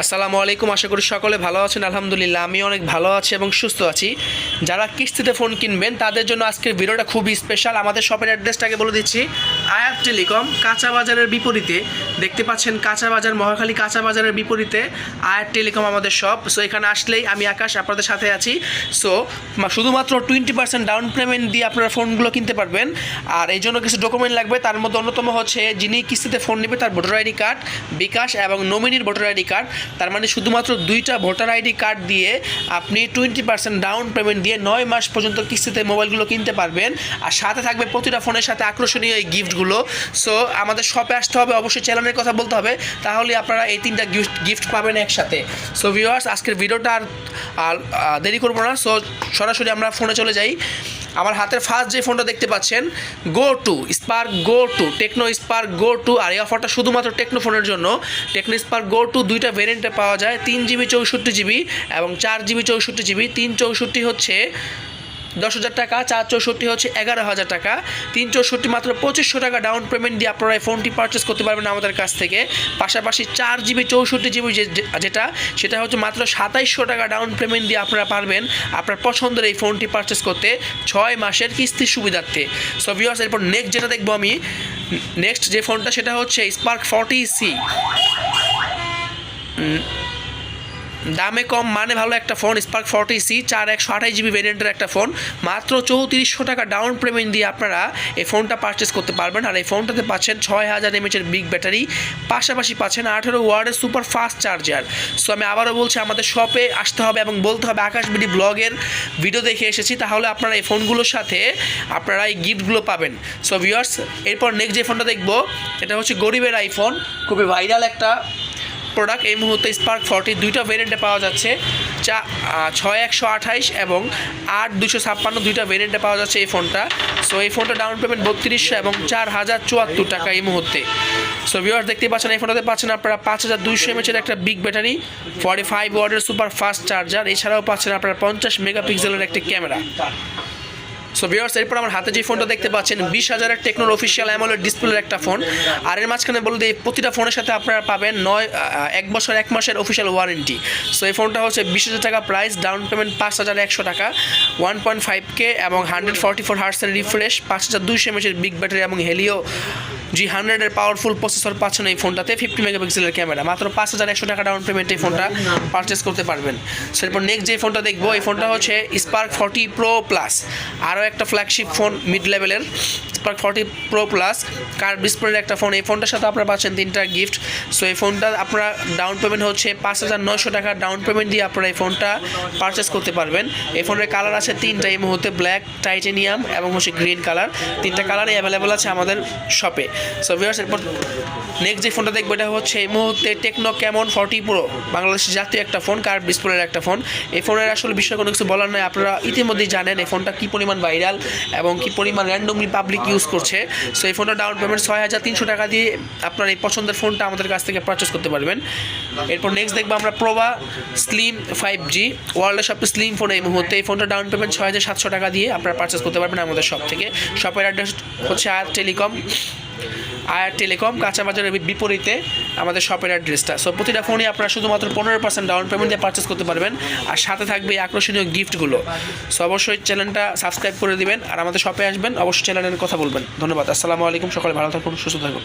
আসসালামু আলাইকুম, আশা করি সকলে ভালো আছেন, আলহামদুলিল্লাহ। আমি অনেক ভালো আছি এবং সুস্থ আছি। যারা কিস্তিতে ফোন কিনবেন, তাদের জন্য আজকের ভিডিওটা খুবই স্পেশাল আমাদের শপের অ্যাড্রেসটাকে বলে দিচ্ছি। আয়াত টেলিকম কাঁচা বাজারের বিপরীতে দেখতে পাচ্ছেন কাঁচা বাজার মহাখালী কাঁচা বাজারের বিপরীতে আয়াত টেলিকম আমাদের শপ সো এখানে আসলেই আমি আকাশ আপনাদের সাথে আছি। সো শুধুমাত্র টোয়েন্টি পার্সেন্ট ডাউন পেমেন্ট দিয়ে আপনারা ফোনগুলো কিনতে পারবেন। আর এই জন্য কিছু ডকুমেন্ট লাগবে। তার মধ্যে অন্যতম হচ্ছে যিনি কিস্তিতে ফোন নেবে তার ভোটার আইডি কার্ড, বিকাশ এবং নমিনির ভোটার আইডি কার্ড। তার মানে শুধুমাত্র দুইটা ভোটার আইডি কার্ড দিয়ে আপনি টোয়েন্টি পার্সেন্ট ডাউন পেমেন্ট দিয়ে নয় মাস পর্যন্ত কিস্তিতে মোবাইলগুলো কিনতে পারবেন। আর সাথে থাকবে প্রতিটা ফোনের সাথে আকর্ষণীয় এই গিফটগুলো সো আমাদের শপে আসতে হবে, অবশ্যই চ্যানেলের কথা বলতে হবে। তাহলে আপনারা এই তিনটা গিফট গিফট পাবেন একসাথে। সো ভিউয়ার্স আজকের ভিডিওটা আর আর দেরি করব না। সো সরাসরি আমরা ফোনে চলে যাই। আমার হাতের ফার্স্ট যে ফোনটা দেখতে পাচ্ছেন Go two Spark Go two Tecno Spark Go two আর এই অফারটা শুধুমাত্র টেকনো ফোনের জন্য। টেকনো স্পার্ক গো টু দুইটা ভেরিয়েন্টে পাওয়া যায়। তিন জিবি চৌষট্টি জিবি এবং চার জিবি চৌষট্টি জিবি তিন চৌষট্টি হচ্ছে দশ হাজার টাকা, চার চৌষট্টি হচ্ছে এগারো হাজার টাকা, তিন চৌষট্টি মাত্র পঁচিশশো টাকা ডাউন পেমেন্ট দিয়ে আপনারা এই ফোনটি পারচেস করতে পারবেন আমাদের কাছ থেকে। পাশাপাশি চার জিবি চৌষট্টি জিবি যেটা, সেটা হচ্ছে মাত্র সাতাইশশো টাকা ডাউন পেমেন্ট দিয়ে আপনারা পারবেন আপনার পছন্দের এই ফোনটি পারচেস করতে ছয় মাসের কিস্তির সুবিধার্থে। সো ভিউয়ার্স এরপর নেক্সট যেটা দেখব আমি নেক্সট যে ফোনটা সেটা হচ্ছে স্পার্ক ফর্টি সি দামে কম মানে ভালো একটা ফোন স্পার্ক ফর্টি সি চার একশো আঠাশ জিবি ভেরিয়েন্টের একটা ফোন। মাত্র চৌত্রিশশো টাকা ডাউন পেমেন্ট দিয়ে আপনারা এই ফোনটা পারচেস করতে পারবেন। আর এই ফোনটাতে পাচ্ছেন ছয় হাজার এমএচের বিগ ব্যাটারি পাশাপাশি পাচ্ছেন আঠেরো ওয়ার্ডের সুপার ফাস্ট চার্জার সো আমি আবারও বলছি, আমাদের শপে আসতে হবে এবং বলতে হবে আকাশ বিডি ব্লগের ভিডিও দেখে এসেছি। তাহলে আপনারা এই ফোনগুলোর সাথে আপনারা এই গিফটগুলো পাবেন। সো ভিউয়ার্স এরপর নেক্সট যে ফোনটা দেখব, এটা হচ্ছে গরিবের আইফোন খুবই ভাইরাল একটা প্রোডাক্ট এই মুহূর্তে স্পার্ক ফর্টি দুইটা ভেরিয়েন্টে পাওয়া যাচ্ছে। চা ছয় একশো আঠাইশ এবং আট দুশো ছাপ্পান্ন দুইটা ভেরিয়েন্টে পাওয়া যাচ্ছে এই ফোনটা। সো এই ফোনটা ডাউন পেমেন্ট বত্রিশশো এবং চার হাজার চুয়াত্তর টাকা এই মুহূর্তে। সো ভিউয়ার্স দেখতে পাচ্ছেন, এই ফোনটাতে পাচ্ছেন আপনারা পাঁচ হাজার দুইশো এমএচের একটা বিগ ব্যাটারি ফর্টি ফাইভ ওয়ার্ডের সুপার ফাস্ট চার্জার এছাড়াও পাচ্ছেন আপনারা পঞ্চাশ মেগাপিক্সেলের একটি ক্যামেরা সো ভিউয়ার্স এরপর আমার হাতে যে ফোনটা দেখতে পাচ্ছেন, বিশ হাজারের টেকনোর অফিসিয়াল অ্যামোলেড ডিসপ্লের একটা ফোন আর এর মাঝখানে বলে দিই, প্রতিটা ফোনের সাথে আপনারা পাবেন নয় এক বছর, এক মাসের অফিসিয়াল ওয়ারেন্টি সো এই ফোনটা হচ্ছে বিশ হাজার টাকা প্রাইস ডাউন পেমেন্ট পাঁচ হাজার একশো টাকা। ওয়ান পয়েন্ট ফাইভ কে এবং হান্ড্রেড ফর্টি ফোর হার্সের রিফ্রেশ পাঁচ হাজার দুইশো এমএচের বিগ ব্যাটারি এবং হেলিও জি হান্ড্রেডের পাওয়ারফুল প্রসেসর পাচ্ছেন এই ফোনটাতে ফিফটি মেগাপিক্সেলের ক্যামেরা মাত্র পাঁচ হাজার একশো টাকা ডাউন পেমেন্ট এই ফোনটা পারচেস করতে পারবেন। সো এরপর নেক্সট যে ফোনটা দেখব, এই ফোনটা হচ্ছে স্পার্ক ফর্টি প্রো প্লাস আরও একটা ফ্ল্যাগশিপ ফোন মিড লেভেলের স্পার্ক ফর্টি প্রো প্লাস কার ডিসপ্লের একটা ফোন এই ফোনটার সাথে আপনারা পাচ্ছেন তিনটা গিফট সো এই ফোনটা আপনারা ডাউন পেমেন্ট হচ্ছে পাঁচ হাজার নয়শো টাকা ডাউন পেমেন্ট দিয়ে আপনারা এই ফোনটা পারচেস করতে পারবেন। এই ফোনের কালার আছে তিনটা, এই মুহূর্তে ব্ল্যাক টাইটেনিয়াম এবং হচ্ছে গ্রিন কালার তিনটা কালারই অ্যাভেলেবেল আছে আমাদের শপে সো ভিউয়ার্স এরপর নেক্সট যে ফোনটা দেখব এটা হচ্ছে এই মুহূর্তে টেকনো ক্যামন ফর্টি প্রো বাংলাদেশের জাতীয় একটা ফোন কার ডিসপ্লের একটা ফোন এই ফোনের আসলে বিষয়ে কোনো কিছু বলার নয় আপনারা ইতিমধ্যেই জানেন এই ফোনটা কী পরিমাণ ভাইরাল এবং কী পরিমাণ র্যান্ডমলি পাবলিক ইউজ করছে। সো এই ফোনটা ডাউন পেমেন্ট ছয় হাজার তিনশো টাকা দিয়ে আপনার এই পছন্দের ফোনটা আমাদের কাছ থেকে পারচেস করতে পারবেন। এরপর নেক্সট দেখব আমরা প্রোভা স্লিম ফাইভ জি ওয়ার্ল্ডের সবচেয়ে স্লিম ফোন এই মুহূর্তে। এই ফোনটা ডাউন পেমেন্ট ছয় হাজার সাতশো টাকা দিয়ে আপনারা পারচেস করতে পারবেন আমাদের শপ থেকে। শপের অ্যাড্রেস হচ্ছে আর টেলিকম আয়ার টেলিকম কাঁচা বাজারের বিপরীতে আমাদের শপের অ্যাড্রেসটা সো প্রতিটা ফোনে আপনারা শুধুমাত্র পনেরো পার্সেন্ট ডাউন পেমেন্ট দিয়ে পারচেস করতে পারবেন। আর সাথে থাকবে আকর্ষণীয় গিফটগুলো সো অবশ্যই চ্যানেলটা সাবস্ক্রাইব করে দিবেন। আর আমাদের শপে আসবেন, অবশ্যই চ্যানেলের কথা বলবেন। ধন্যবাদ। আসসালামু আলাইকুম। সকালে ভালো থাকুন, সুস্থ থাকুন।